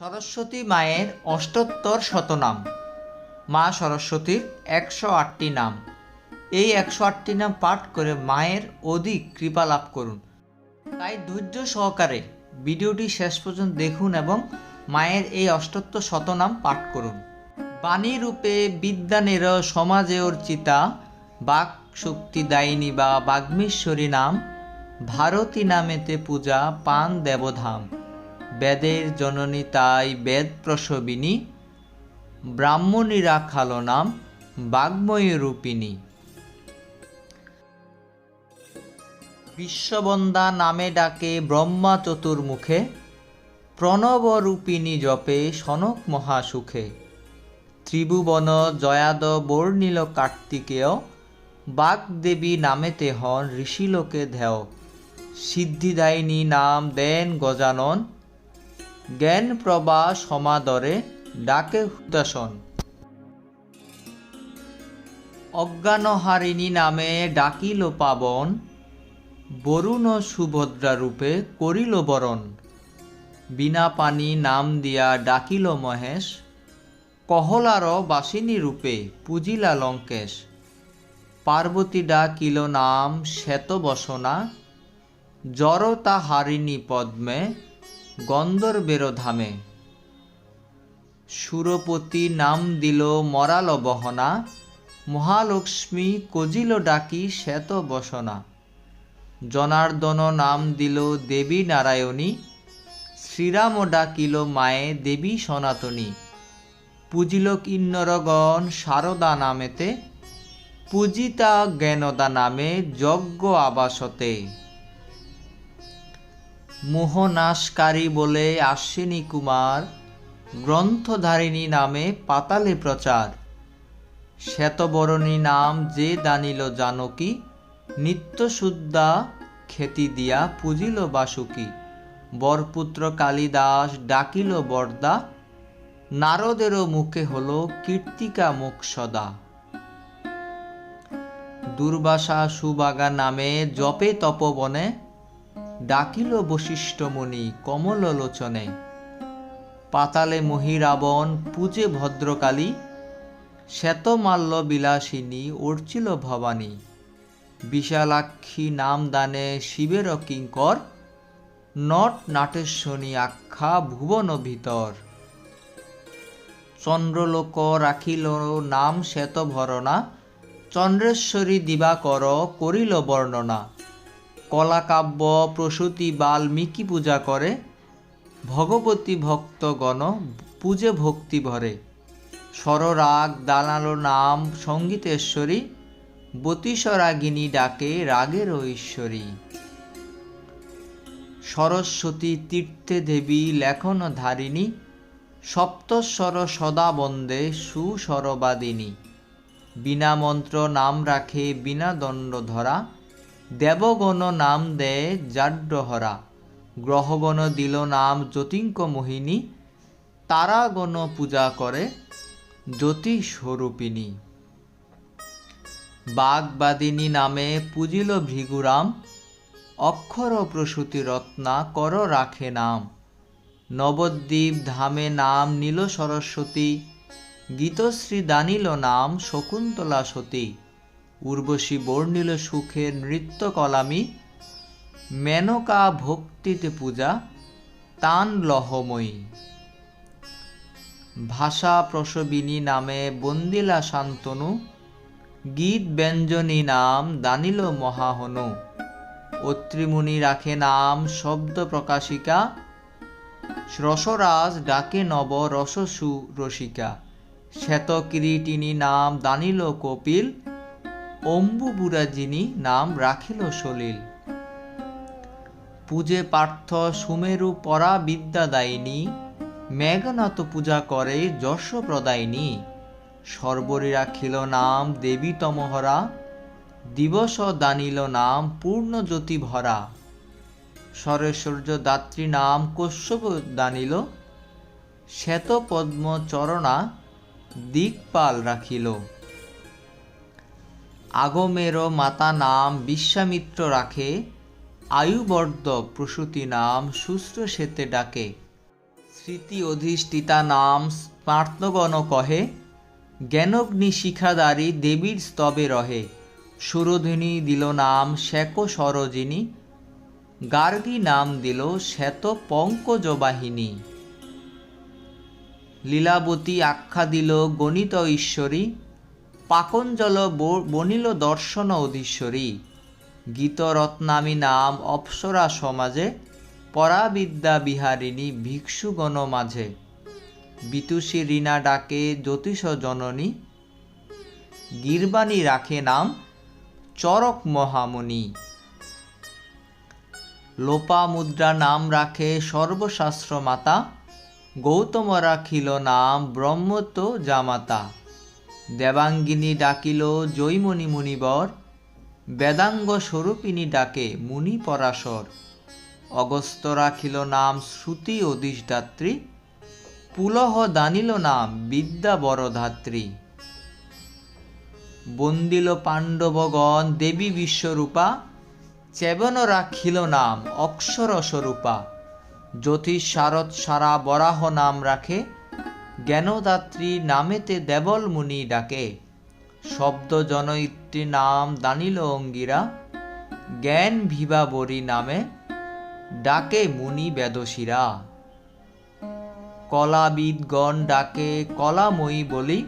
সরস্বতী মায়ের অষ্টোত্তর শতনাম। মা সরস্বতীর একশো আটটি নাম। এই একশো আটটি নাম পাঠ করে মায়ের অধিক কৃপা লাভ করুন। তাই ধৈর্য সহকারে ভিডিওটি শেষ পর্যন্ত দেখুন এবং মায়ের এই অষ্টোত্তর শতনাম পাঠ করুন। বাণী রূপে বিদ্যানের সমাজে অর্চিতা, বাক শক্তি দায়িনী বা বাগ্মীশ্বরী নাম, ভারতী নামেতে পূজা পান দেবধাম। বেদের জননী তাই বেদ প্রসবিনী ব্রাহ্মণীরা খালো নাম বাগ্ময়ী রূপিণী। বিশ্ববন্দা নামে ডাকে ব্রহ্মা চতুর্মুখে প্রণবরূপিণী জপে সনক মহাসুখে। ত্রিভুবন জয়াদ বর্ণিল কার্তিকেয়, বাগদেবী নামেতে হন ঋষিলোকে ধেয় সিদ্ধিদায়িনী নাম দেন গজানন জ্ঞান প্রভা সমাদরে ডাকে হুদাসন। অজ্ঞানহারিণী নামে ডাকিল পাবন, বরুণ সুভদ্রা রূপে করিল বরণ। বিনা পানি নাম দিয়া ডাকিল মহেশ, কহলার বাসিনী রূপে পুজিলা লঙ্কেশ। পার্বতী ডাকিল নাম শ্বেত বসনা জড়তা হারিণী পদ্মে গন্ধর্বের ধামে সুরপতি নাম দিল মরাল বহনা মহালক্ষ্মী কজিল ডাকি শ্বেত বসনা জনার্দন নাম দিল দেবী নারায়ণী শ্রীরাম ডাকিল মায়ে দেবী সনাতনী। পুজিল কিন্নরগণ শারদা নামেতে, পূজিতা জ্ঞানদা নামে যজ্ঞ আবাসতে। মোহনাশকারী বলে আশ্বিনী কুমার, গ্রন্থধারিণী নামে পাতালে প্রচার। শ্বেতবরণী নাম যে দানিল জানকী নিত্যশুদ্ধা খ্যাতি দিয়া পূজিল বাসুকি। বরপুত্র কালিদাস ডাকিল বরদা, নারদেরও মুখে হল কীর্তিকা মুখ সদা। দুর্বাসা সুবাগা নামে জপে তপবনে ডাকিল বশিষ্ঠমণি কমল লোচনে পাতালে মহিরাবণ পূজে ভদ্রকালী শ্বেতমাল্য বিলাসিনী অর্চিল ভবানী। বিশালাক্ষী নাম দানে শিবের কিঙ্কর, নট নাটেশ্বনী আখ্যা ভুবন ভিতর। চন্দ্রলোক রাখিল নাম শ্বেত ভরণা চন্দ্রেশ্বরী দিবাকর করিল বর্ণনা। কলাকাব্য, প্রসূতি বাল্মীকি পূজা করে, ভগবতী ভক্তগণ পূজে ভক্তি ভরে। স্বররাগ, দালালো নাম, সঙ্গীতেশ্বরী বতীশ্বরাগিনী ডাকে রাগের ঐশ্বরী। সরস্বতী তীর্থে দেবী, লেখন ধারিণী, সপ্তস্বর সদা বন্দে সুস্বরবাদিনী বিনা মন্ত্র নাম রাখে, বিনা দণ্ড ধরা। দেবগণ নাম দেয় জাড্যহরা গ্রহগণ দিল নাম জ্যোতিঙ্ক মোহিনী, তারাগণ পূজা করে জ্যোতি স্বরূপিণী বাগবাদিনী নামে পূজিল ভৃগুরাম, অক্ষর প্রসূতি রত্না কর রাখে নাম। নবদ্বীপ ধামে নাম নীল সরস্বতী, গীতশ্রী দানিল নাম শকুন্তলা সতী। উর্বশী বর্ণিল সুখের নৃত্য কলামি মেনকা ভক্তিতে পূজা তান লহময়ী ভাষা প্রসবিনী নামে বন্দিলা শান্তনু, গীত ব্যঞ্জনী নাম দানিল মহাহনু। অত্রিমুনি রাখে নাম শব্দ প্রকাশিকা, রসরাজ ডাকে নব রসসু রসিকা। শ্বেত কিরীটিনী নাম দানিল কপিল অম্বু বুড়াজিনী নাম রাখিল সলিল। পূজে পার্থ সুমেরু পরা বিদ্যা বিদ্যাদায়িনী, মেঘনাথ পূজা করে যশ প্রদায়িনী সর্বরী রাখিল নাম দেবী তমহরা দিবস দানিল নাম পূর্ণ জ্যোতি ভরা সরেশ্বর্য দাত্রী নাম কশ্যপ দানিল শ্বেত পদ্ম চরণা দিকপাল রাখিল। আগমের মাতা নাম বিশ্বামিত্র রাখে আয়ুবর্ধক প্রসূতি নাম শুশ্র সেতে ডাকে। স্মৃতি অধিষ্ঠিতা নাম স্মার্তগণ কহে, জ্ঞানগ্নি শিখাদারী দেবীর স্তবে রহে। সুরধিনী দিল নাম শেক সরোজিনী, গার্গী নাম দিল শ্বেত পঙ্কজবাহিনী। লীলাবতী আখ্যা দিল গণিত ঈশ্বরী পাকঞ্জল বনিল দর্শন অধীশ্বরী। গীতরত্নামী নাম অপ্সরা সমাজে, পরাবিদ্যা বিহারিণী ভিক্ষুগণ মাঝে। বিতুষী রীনা ডাকে জ্যোতিষ জননী। গিরবাণী রাখে নাম চরক মহামুনি লোপা মুদ্রা নাম রাখে সর্বশাস্ত্র মাতা গৌতম রাখিল নাম ব্রহ্মত জামাতা। দেবাঙ্গিনী ডাকিল জৈমণি মুনিবর বেদাঙ্গ স্বরূপিনী ডাকে মুনি পরাশর অগস্ত রাখিল নাম শ্রুতি অধিষ্ঠাত্রী, পুলহ দানিল নাম বিদ্যা বরধাত্রী। বন্দিল পাণ্ডবগণ দেবী বিশ্বরূপা, চেবন রাখিল নাম অক্ষর স্বরূপা জ্যোতিষ শারদ সারা বরাহ নাম রাখে জ্ঞানদাত্রী নামেতে দেবল মুনি ডাকে। শব্দ জনয়িত্রী নাম দানিল অঙ্গিরা জ্ঞান ভিবাবরী নামে ডাকে মুনি বেদশিরা। কলাবিদগণ ডাকে কলাময়ী বলি,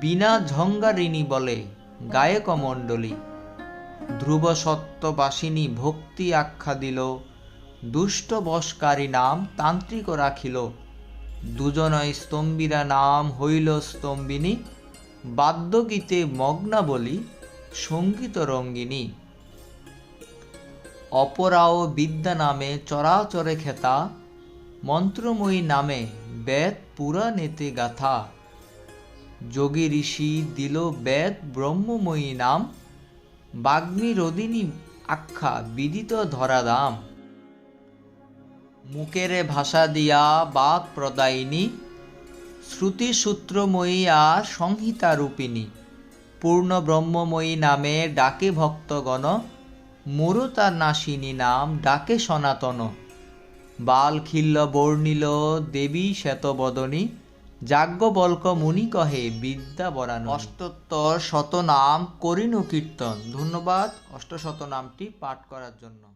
বিনা ঝঙ্গারিণী বলে গায়ক মণ্ডলী ধ্রুব সত্যবাসিনী ভক্তি আখ্যা দিল, দুষ্ট বশকারী নাম তান্ত্রিক রাখিল। দুজনয় স্তম্ভীরা নাম হইল স্তম্ভিনী, বাদ্যগীতে মগ্না বলি সংগীত রঙ্গিনী অপরাও বিদ্যা নামে চরাচরে খেতা, মন্ত্রময়ী নামে বেদ পুরাণেতে গাথা। যোগী ঋষি দিল বেদ ব্রহ্মময়ী নাম, বাগ্মী রদিনী আখ্যা বিদিত ধরাদাম মুকেরে ভাষা দিয়া বাদ প্রদায়িনী, শ্রুতিসূত্রময়ী আর সংহিতা রূপিণী পূর্ণ ব্রহ্মময়ী নামে ডাকে ভক্তগণ মরুতার নাশিনী নাম ডাকে সনাতন। বাল খিল্ল বর্ণিল দেবী শ্বেতবদনী, যাজ্ঞবল্ক মুনি কহে বিদ্যা বরান অষ্টোত্তর শতনাম করিনু কীর্তন। ধন্যবাদ অষ্টশত নামটি পাঠ করার জন্য।